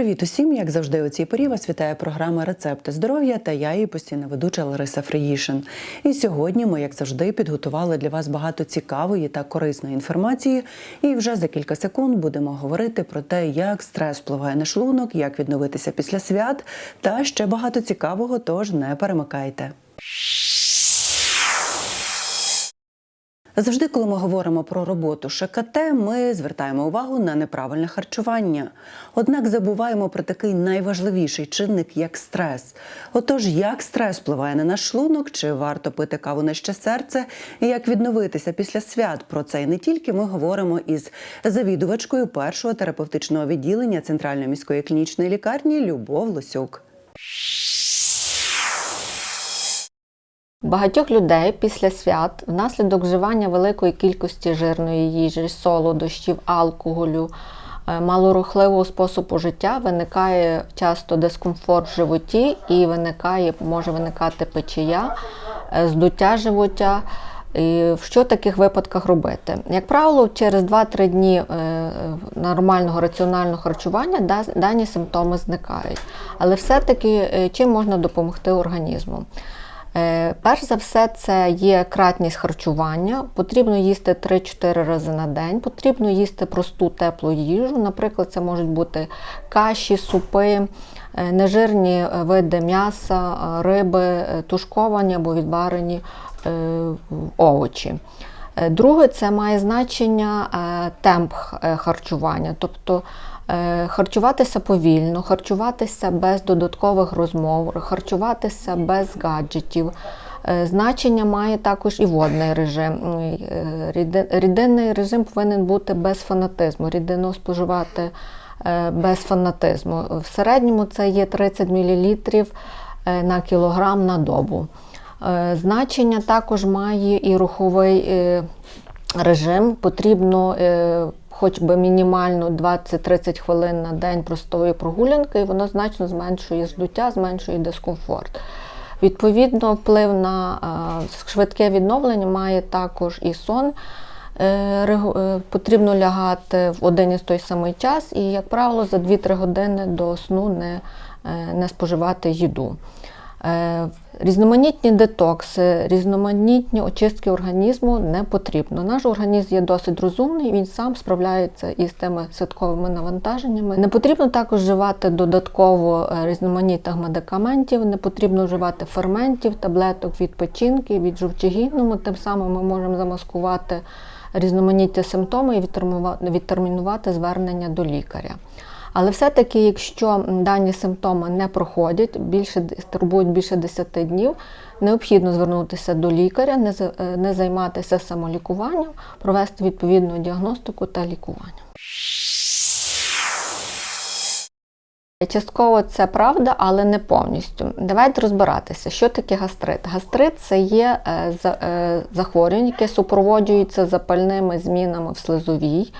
Привіт усім! Як завжди, у цій порі вас вітає програма Рецепти здоров'я та я її постійна ведуча Лариса Фриїшин. І сьогодні ми, як завжди, підготували для вас багато цікавої та корисної інформації. І вже за кілька секунд будемо говорити про те, як стрес впливає на шлунок, як відновитися після свят, та ще багато цікавого. Тож не перемикайте. Завжди, коли ми говоримо про роботу ШКТ, ми звертаємо увагу на неправильне харчування. Однак забуваємо про такий найважливіший чинник, як стрес. Отож, як стрес впливає на наш шлунок, чи варто пити каву на ще серце, і як відновитися після свят. Про це і не тільки ми говоримо із завідувачкою першого терапевтичного відділення Центральної міської клінічної лікарні Любов Лосюк. Багатьох людей після свят внаслідок вживання великої кількості жирної їжі, солодощів, алкоголю, е, малорухливого способу життя виникає часто дискомфорт в животі і виникає, може виникати печія, е, здуття живоття. І що в таких випадках робити? Як правило, через 2-3 дні е, нормального раціонального харчування дані симптоми зникають. Але все-таки чим можна допомогти організму? Е, перш за все, це є кратність харчування. Потрібно їсти 3-4 рази на день, потрібно їсти просту теплу їжу. Наприклад, це можуть бути каші, супи, е, нежирні види м'яса, риби, тушковані або відварені е, овочі. Друге, це має значення темп харчування. тобто Е, харчуватися повільно, харчуватися без додаткових розмов, харчуватися без гаджетів. Е, значення має також і водний режим. Е, рідинний режим повинен бути без фанатизму, рідину споживати без фанатизму. В середньому це є 30 мл на кілограм на добу. Значення також має і руховий режим. Потрібно хоч би мінімально 20-30 хвилин на день простої прогулянки, і воно значно зменшує здуття, зменшує дискомфорт. Відповідно, вплив на швидке відновлення має також і сон. Е, е, потрібно лягати в один і той самий час, і, як правило, за 2-3 години до сну не, е, не споживати їду. Е, різноманітні детокси, різноманітні очистки організму не потрібно. Наш організм є досить розумний, він сам справляється із тими святковими навантаженнями. Не потрібно також вживати додатково е, різноманітних медикаментів, не потрібно вживати ферментів, таблеток від печінки, від жовчогінному. Тим самим ми можемо замаскувати різноманіття симптоми і відтермінувати звернення до лікаря. Але все-таки, якщо дані симптоми не проходять, більше турбують більше 10 днів, необхідно звернутися до лікаря, не е, не займатися самолікуванням, провести відповідну діагностику та лікування. Частково це правда, але не повністю. Давайте розбиратися, що таке гастрит. Гастрит це є е, е, захворювання, яке супроводжується запальними змінами в слизовій.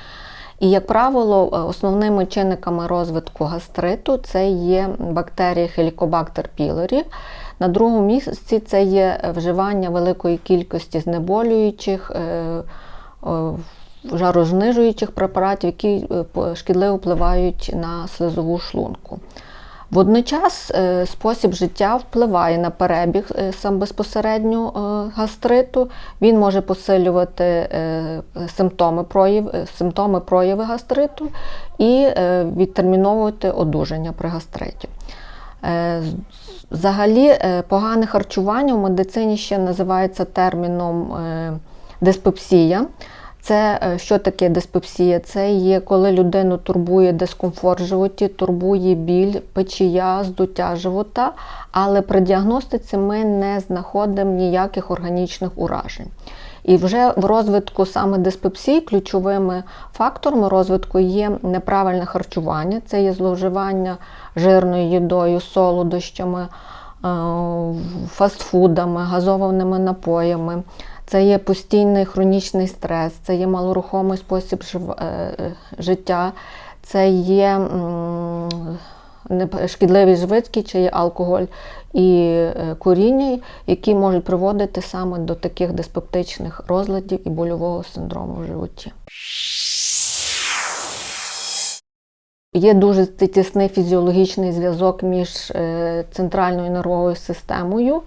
І, як правило, е, основними чинниками розвитку гастриту це є бактерії Helicobacter pylori. На другому місці це є вживання великої кількості знеболюючих, е, жарознижуючих препаратів, які е, шкідливо впливають на слизову шлунку. Водночас е, спосіб життя впливає на перебіг е, сам безпосередньо е, гастриту. Він може посилювати симптоми прояв, симптоми прояви гастриту і відтерміновувати одужання при гастриті. Взагалі, погане харчування в медицині ще називається терміном диспепсія. Це е, що таке диспепсія? Це є коли людину турбує дискомфорт в животі, турбує біль, печія, здуття живота, але при діагностиці ми не знаходимо ніяких органічних уражень. І вже в розвитку саме диспепсії ключовими факторами розвитку є неправильне харчування, це є зловживання жирною їдою, солодощами, е, фастфудами, газованими напоями. Це є постійний хронічний стрес, це є малорухомий спосіб е, життя, це є шкідливі звички, чи є алкоголь і е, куріння, які можуть приводити саме до таких диспептичних розладів і больового синдрому в животі. Є дуже тісний фізіологічний зв'язок між е, центральною нервовою системою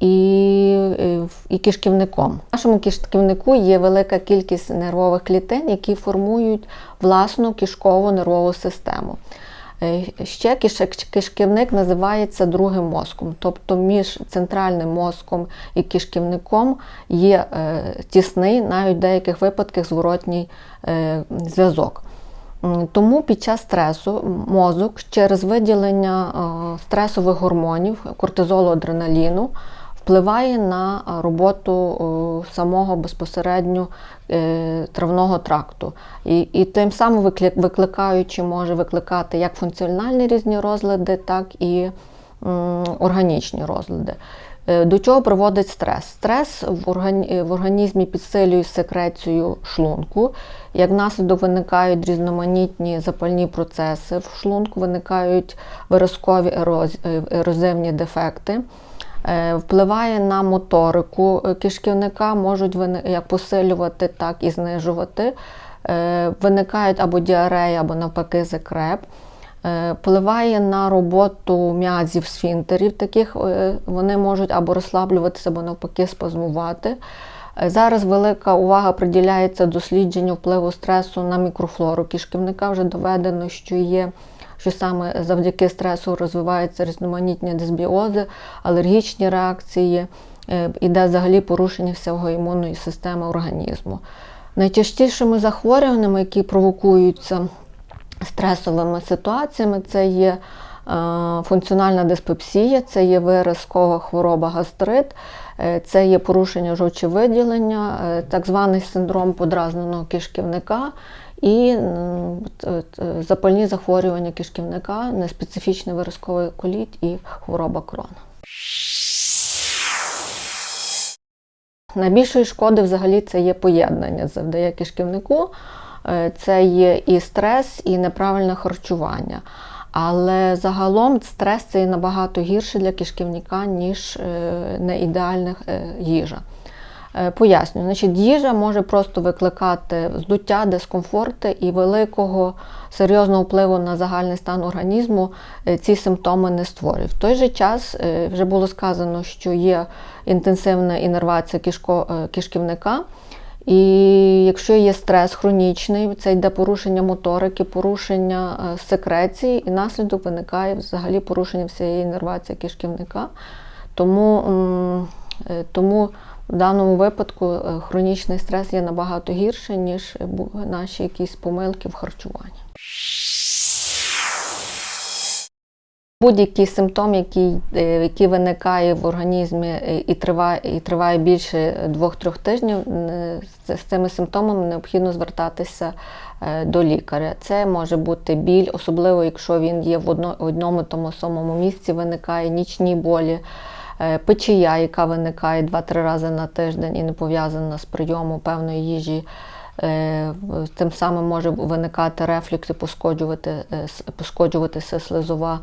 і, е, і кишківником. В нашому кишківнику є велика кількість нервових клітин, які формують власну кишкову нервову систему. Е, Ще кишківник називається другим мозком, тобто між центральним мозком і кишківником є е, тісний, навіть в деяких випадках зворотній зв'язок. Тому під час стресу мозок через виділення стресових гормонів, кортизолу, адреналіну, впливає на е, роботу е, самого безпосередньо е, травного тракту. І, і тим самим викликаючи, може викликати як функціональні різні розлади, так і органічні розлади. Е, До чого приводить стрес? Стрес в, організмі підсилює секрецію шлунку. Як наслідок виникають різноманітні запальні процеси в шлунку, виникають виразкові е, ерозивні дефекти. Е, Впливає на моторику е, кишківника, можуть як посилювати, так і знижувати. Е, Виникають або діарея, або навпаки закреп. Впливає на роботу м'язів, сфінтерів, таких вони можуть або розслаблюватися, або навпаки спазмувати. Е, Зараз велика увага приділяється дослідженню впливу стресу на мікрофлору кишківника. Вже доведено, що є, що саме завдяки стресу розвиваються різноманітні дисбіози, алергічні реакції, е, іде взагалі порушення всього імунної системи організму. Найчастішими захворюваннями, які провокуються стресовими ситуаціями, це є функціональна диспепсія, це є виразкова хвороба гастрит, е, це є порушення жовчовиділення, е, так званий синдром подразненого кишківника і запальні захворювання кишківника, неспецифічний виразковий коліт і хвороба крона. Найбільшої шкоди взагалі це є поєднання завдає кишківнику. Е, Це є і стрес, і неправильне харчування. Але загалом стрес це набагато гірше для кишківника, ніж е, неідеальна е, їжа. Е, Пояснюю, значить, їжа може просто викликати здуття, дискомфорти і великого серйозного впливу на загальний стан організму ці симптоми не створює. В той же час вже було сказано, що є інтенсивна інервація кишко, кишківника. І якщо є стрес хронічний, це йде порушення моторики, порушення е, секреції, і наслідок виникає взагалі порушення всієї інервації кишківника. Тому, е, тому в даному випадку е, хронічний стрес є набагато гірше, ніж наші якісь помилки в харчуванні. Будь-який симптом, який, е, який виникає в організмі е, і триває, і триває більше двох-трьох тижнів, з, цими симптомами необхідно звертатися е, до лікаря. Це може бути біль, особливо якщо він є в одному тому самому місці, виникає нічні болі, печія, яка виникає 2-3 рази на тиждень і не пов'язана з прийомом певної їжі. Тим самим може виникати рефлюкс і пошкоджувати, пошкоджуватися слизова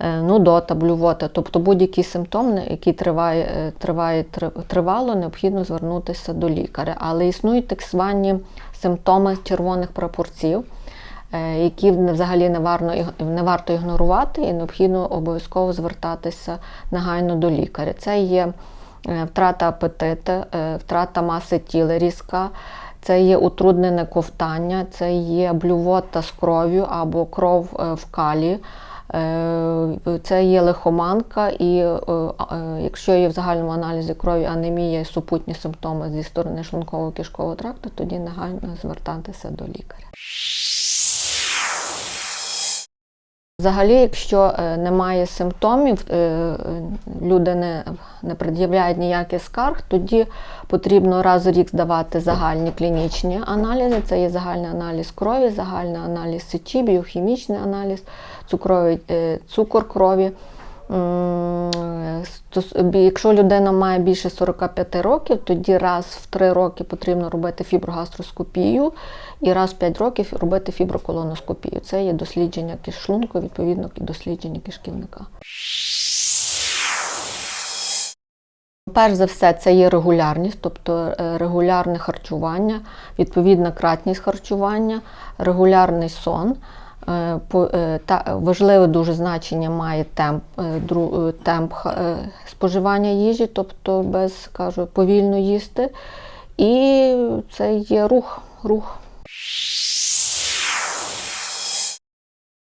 нудота, блювота. Тобто будь-який симптом, який триває, е, триває тривало, необхідно звернутися до лікаря. Але існують так звані симптоми червоних прапорців, е, які взагалі не варто, не варто ігнорувати, і необхідно обов'язково звертатися негайно до лікаря. Це є е, втрата апетиту, е, втрата маси тіла різка. Це є утруднене ковтання, це є блювота з кров'ю або кров е, в калі. Е, Це є лихоманка, і е, е, якщо є в загальному аналізі крові анемія супутні симптоми зі сторони шлунково-кишкового тракту, тоді негайно звертатися до лікаря. Взагалі, якщо е, немає симптомів, е, люди не, не пред'являють ніяких скарг, тоді потрібно раз у рік здавати загальні клінічні аналізи. Це є загальний аналіз крові, загальний аналіз сечі, біохімічний аналіз, цукровий, е, цукор крові. Бі- Якщо людина має більше 45 років, тоді раз в 3 роки потрібно робити фіброгастроскопію і раз в 5 років робити фіброколоноскопію. Це є дослідження кишлунку, відповідно дослідження кишківника. Перш за все, це є регулярність, тобто е, регулярне харчування, відповідна кратність харчування, регулярний сон. Е, е, Та важливе дуже значення має темп, е, темп споживання їжі, тобто без кажу, повільно їсти. І це є рух. рух.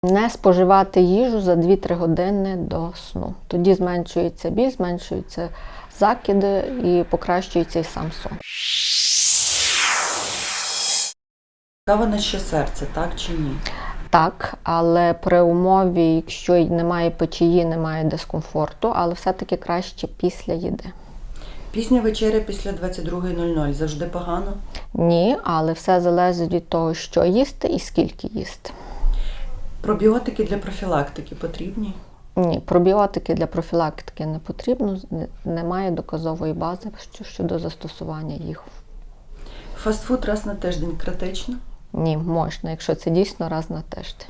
Не споживати їжу за 2-3 години до сну. Тоді зменшується біль, зменшуються закиди і покращується і сам сон. Кава на ще серце, так чи ні? Так, але при умові, якщо немає печії, немає дискомфорту, але все-таки краще після їди. Пісня вечеря після 22.00 завжди погано. Ні, але все залежить від того, що їсти і скільки їсти. Пробіотики для профілактики потрібні. Ні, пробіотики для профілактики не потрібно, немає доказової бази щодо застосування їх. Фастфуд раз на тиждень критично. Ні, можна, якщо це дійсно раз на тиждень.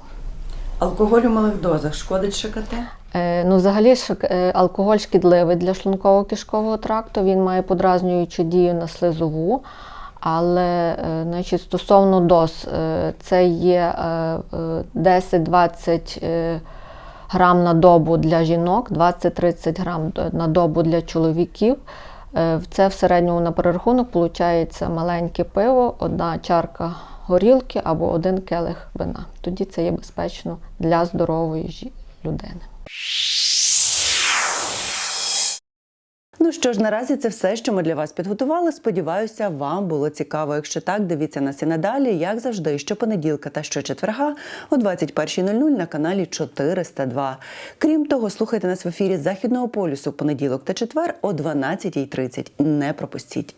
Алкоголь у малих дозах шкодить ШКТ. Е, Ну, взагалі, шик- е, алкоголь шкідливий для шлунково-кишкового тракту. Він має подразнюючу дію на слизову. Але е, значить, стосовно доз, це є е, е, 10-20 е, грам на добу для жінок, 20-30 грам на добу для чоловіків. Це в середньому на перерахунок виходить маленьке пиво, одна чарка горілки або один келих вина. Тоді це є безпечно для здорової людини. Ну що ж, наразі це все, що ми для вас підготували. Сподіваюся, вам було цікаво. Якщо так, дивіться нас і надалі, як завжди, щопонеділка та щочетверга о 21.00 на каналі 402. Крім того, слухайте нас в ефірі Західного полюсу понеділок та четвер о 12.30. Не пропустіть.